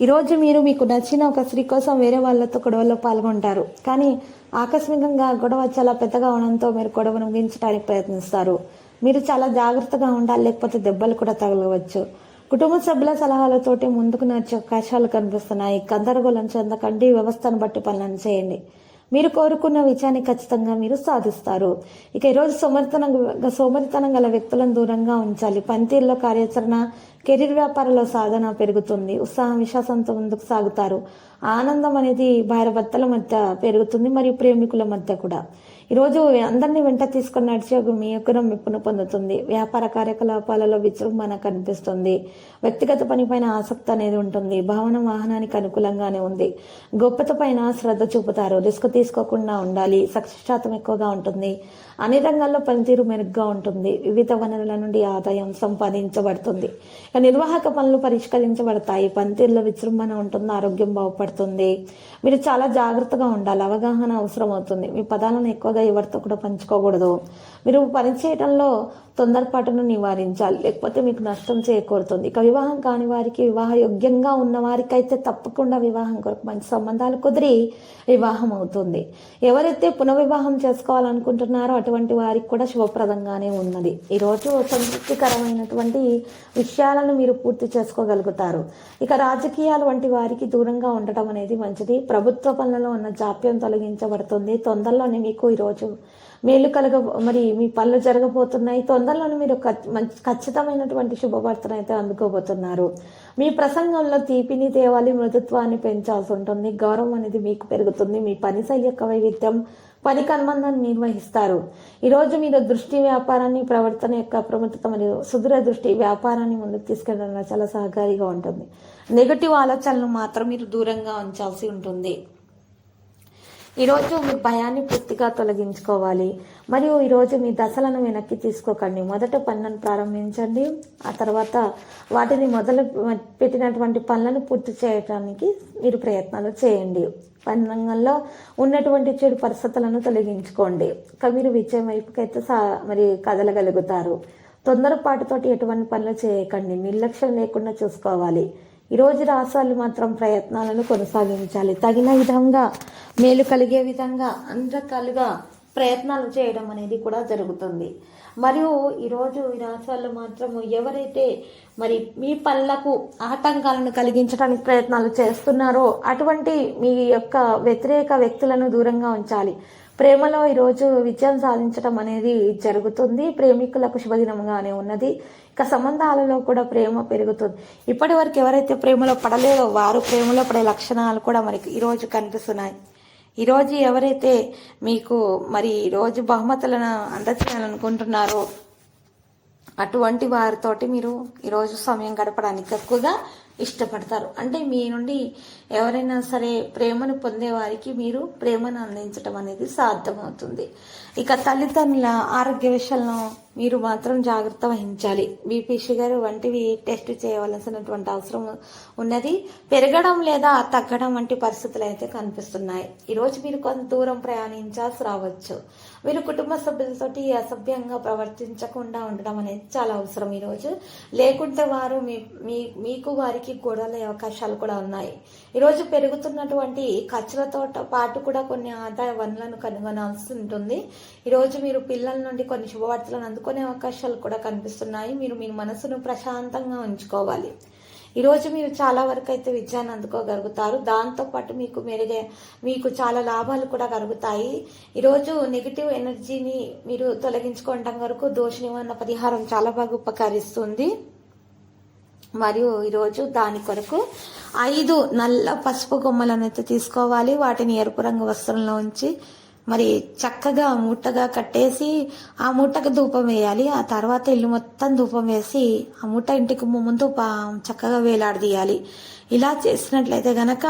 ఈరోజు మీరు మీకు నచ్చిన ఒక స్త్రీ కోసం వేరే వాళ్ళతో గొడవలో పాల్గొంటారు. కానీ ఆకస్మికంగా గొడవ చాలా పెద్దగా అవడంతో మీరు గొడవను ముగించడానికి ప్రయత్నిస్తారు. మీరు చాలా జాగ్రత్తగా ఉండాలి లేకపోతే దెబ్బలు కూడా తగలవచ్చు. కుటుంబ సభ్యుల సలహాలతోటి ముందుకు నడిచే అవకాశాలు కనిపిస్తున్నాయి. గందరగోళం చెందకండి వ్యవస్థను బట్టి పనులను చేయండి. మీరు కోరుకున్న విజయాన్ని ఖచ్చితంగా మీరు సాధిస్తారు. ఇక ఈరోజు సోమరితనంగా సోమరితనం గల వ్యక్తులను దూరంగా ఉంచాలి. పనితీరులో కార్యాచరణ కెరీర్ వ్యాపారంలో సాధన పెరుగుతుంది. ఉత్సాహం విశ్వాసంతో ముందుకు సాగుతారు. ఆనందం అనేది భార్య భర్తల మధ్య పెరుగుతుంది మరియు ప్రేమికుల మధ్య కూడా. ఈరోజు అందరినీ వెంట తీసుకుని నడిచే మీ యొక్కరం మెప్పును పొందుతుంది. వ్యాపార కార్యకలాపాలలో విజృంభణ కనిపిస్తుంది. వ్యక్తిగత పనిపైన ఆసక్తి అనేది ఉంటుంది. భవన వాహనానికి అనుకూలంగానే ఉంది. గొప్పత పైన శ్రద్ధ చూపుతారు. రిస్క్ తీసుకోకుండా ఉండాలి. సక్సెస్ శాతం ఎక్కువగా ఉంటుంది. అన్ని రంగాల్లో పనితీరు మెరుగ్గా ఉంటుంది. వివిధ వనరుల నుండి ఆదాయం సంపాదించబడుతుంది. నిర్వాహక పనులు పరిష్కరించబడతాయి. పనితీరులో విజృంభణ ఉంటుంది ఆరోగ్యం బాగుపడుతుంది. మీరు చాలా జాగ్రత్తగా ఉండాలి. అవగాహన అవసరం అవుతుంది మీ పదాలను ఎక్కువగా ఎవరితో కూడా పంచుకోకూడదు. మీరు పని చేయడంలో తొందరపాటును నివారించాలి. లేకపోతే మీకు నష్టం చేకూరుతుంది. ఇక వివాహం కాని వారికి వివాహ యోగ్యంగా ఉన్న వారికైతే తప్పకుండా వివాహం కొరకు మంచి సంబంధాలు కుదిరి వివాహం అవుతుంది. ఎవరైతే పునర్వివాహం చేసుకోవాలనుకుంటున్నారో అటువంటి వారికి కూడా శుభప్రదంగానే ఉన్నది. ఈరోజు సంతృప్తికరమైనటువంటి విషయాలను మీరు పూర్తి చేసుకోగలుగుతారు. ఇక రాజకీయాలు వంటి వారికి దూరంగా ఉండటం అనేది మంచిది. ప్రభుత్వ పనులలో ఉన్న జాప్యం తొలగించబడుతుంది. తొందరలోనే మీకు ఈరోజు మేలు కలగ మరి మీ పనులు జరగబోతున్నాయి. తొందరలోనే మీరు మంచి ఖచ్చితమైనటువంటి శుభవార్తను అయితే అందుకోబోతున్నారు. మీ ప్రసంగంలో తీపిని తేవాలి మృదుత్వాన్ని పెంచాల్సి ఉంటుంది. గౌరవం అనేది మీకు పెరుగుతుంది. మీ పని శైలి యొక్క వైవిధ్యం పని కన్బంధాన్ని నిర్వహిస్తారు. ఈరోజు మీరు దృష్టి వ్యాపారాన్ని ప్రవర్తన యొక్క అప్రమత్తత మరియు సుదూర దృష్టి వ్యాపారాన్ని ముందుకు తీసుకెళ్ళడంలో చాలా సహకారిగా ఉంటుంది. నెగటివ్ ఆలోచనలు మాత్రం మీరు దూరంగా ఉంచాల్సి ఉంటుంది. ఈరోజు మీ భయాన్ని పూర్తిగా తొలగించుకోవాలి. మరియు ఈరోజు మీ దశలను వెనక్కి తీసుకోకండి. మొదట పనులను ప్రారంభించండి. ఆ తర్వాత వాటిని మొదలు పెట్టినటువంటి పనులను పూర్తి చేయడానికి మీరు ప్రయత్నాలు చేయండి. పని ఉన్నటువంటి చెడు పరిస్థితులను తొలగించుకోండి. ఇక మీరు విజయం వైపుకైతే సా మరి కదలగలుగుతారు. తొందరపాటుతోటి ఎటువంటి పనులు చేయకండి. నిర్లక్ష్యం లేకుండా చూసుకోవాలి. ఈరోజు రాసాలు మాత్రం ప్రయత్నాలను కొనసాగించాలి. తగిన విధంగా మేలు కలిగే విధంగా అన్ని రకాలుగా ప్రయత్నాలు చేయడం అనేది కూడా జరుగుతుంది. మరియు ఈరోజు ఈ రాశాలు మాత్రము ఎవరైతే మరి మీ పనులకు ఆటంకాలను కలిగించడానికి ప్రయత్నాలు చేస్తున్నారో అటువంటి మీ యొక్క వ్యతిరేక వ్యక్తులను దూరంగా ఉంచాలి. ప్రేమలో ఈరోజు విజయం సాధించడం అనేది జరుగుతుంది. ప్రేమికులకు శుభదినంగానే ఉన్నది. ఇక సంబంధాలలో కూడా ప్రేమ పెరుగుతుంది. ఇప్పటి వరకు ఎవరైతే ప్రేమలో పడలేదో వారు ప్రేమలో పడే లక్షణాలు కూడా మనకి ఈరోజు కనిపిస్తున్నాయి. ఈరోజు ఎవరైతే మీకు మరి ఈరోజు బహుమతులను అందచేయాలనుకుంటున్నారో అటువంటి వారితోటి మీరు ఈరోజు సమయం గడపడానికి ఎక్కువగా ఇష్టపడతారు. అంటే మీ నుండి ఎవరైనా సరే ప్రేమను పొందే వారికి మీరు ప్రేమను అందించడం అనేది సాధ్యమవుతుంది. ఇక తల్లిదండ్రుల ఆరోగ్య విషయంలో మీరు మాత్రం జాగ్రత్త వహించాలి. బీపీ షుగర్ వంటివి టెస్ట్ చేయవలసినటువంటి అవసరం ఉన్నది. పెరగడం లేదా తగ్గడం వంటి పరిస్థితులు అయితే కనిపిస్తున్నాయి. ఈరోజు మీరు కొంత దూరం ప్రయాణించాల్సి రావచ్చు. మీరు కుటుంబ సభ్యులతోటి అసభ్యంగా ప్రవర్తించకుండా ఉండడం అనేది చాలా అవసరం ఈరోజు లేకుంటే వారు మీ మీ మీకు వారికి గొడవలే అవకాశాలు కూడా ఉన్నాయి. ఈరోజు పెరుగుతున్నటువంటి ఖర్చులతో పాటు కూడా కొన్ని ఆదాయ వనరులను కనుగొనాల్సి ఉంటుంది. ఈరోజు మీరు పిల్లల నుండి కొన్ని శుభవార్తలను అందుకునే అవకాశాలు కూడా కనిపిస్తున్నాయి. మీరు మీ మనసును ప్రశాంతంగా ఉంచుకోవాలి. ఈరోజు మీరు చాలా వరకు అయితే విజయాన్ని అందుకోగలుగుతారు. దాంతోపాటు మీకు మెరుగే మీకు చాలా లాభాలు కూడా కలుగుతాయి. ఈరోజు నెగిటివ్ ఎనర్జీని మీరు తొలగించుకోవడం వరకు దోష నివారణ పరిహారం చాలా బాగా ఉపకరిస్తుంది. మరియు ఈరోజు దాని కొరకు ఐదు నల్ల పసుపు కొమ్మలను అయితే తీసుకోవాలి. వాటిని ఎరుపు రంగు వస్త్రంలో ఉంచి మరి చక్కగా మూటగా కట్టేసి ఆ మూటకు ధూపం వేయాలి. ఆ తర్వాత ఇల్లు మొత్తం ధూపం వేసి ఆ మూట ఇంటికి ముందు చక్కగా వేలాడదీయాలి. ఇలా చేసినట్లయితే గనక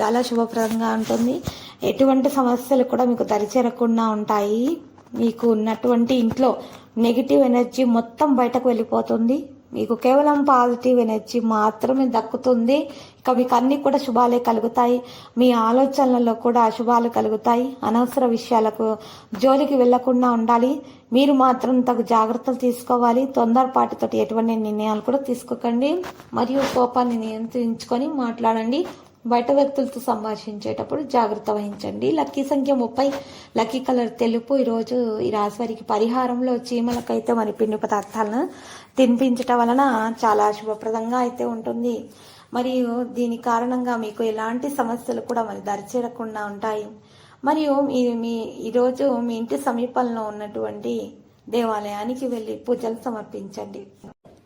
చాలా శుభప్రదంగా ఉంటుంది. ఎటువంటి సమస్యలు కూడా మీకు దరిచేరకుండా ఉంటాయి. మీకు ఉన్నటువంటి ఇంట్లో నెగిటివ్ ఎనర్జీ మొత్తం బయటకు వెళ్ళిపోతుంది. మీకు కేవలం పాజిటివ్ ఎనర్జీ మాత్రమే దక్కుతుంది. ఇక మీకు అన్ని కూడా శుభాలే కలుగుతాయి. మీ ఆలోచనలలో కూడా అశుభాలు కలుగుతాయి. అనవసర విషయాలకు జోలికి వెళ్ళకుండా ఉండాలి. మీరు మాత్రం తగు జాగ్రత్తలు తీసుకోవాలి. తొందరపాటుతోటి ఎటువంటి నిర్ణయాలు కూడా తీసుకోకండి. మరియు కోపాన్ని నియంత్రించుకొని మాట్లాడండి. బయట వ్యక్తులతో సంభాషించేటప్పుడు జాగ్రత్త వహించండి. లక్కీ సంఖ్య ముప్పై. లక్కీ కలర్ తెలుపు ఈరోజు ఈ రాశివారికి పరిహారంలో చీమలకైతే మరి పిండి పదార్థాలను తినిపించటం వలన చాలా శుభప్రదంగా అయితే ఉంటుంది. మరియు దీని కారణంగా మీకు ఎలాంటి సమస్యలు కూడా మరి దరిచేరకుండా ఉంటాయి. మరియు మీ మీ ఈరోజు మీ ఇంటి సమీపంలో ఉన్నటువంటి దేవాలయానికి వెళ్ళి పూజలు సమర్పించండి.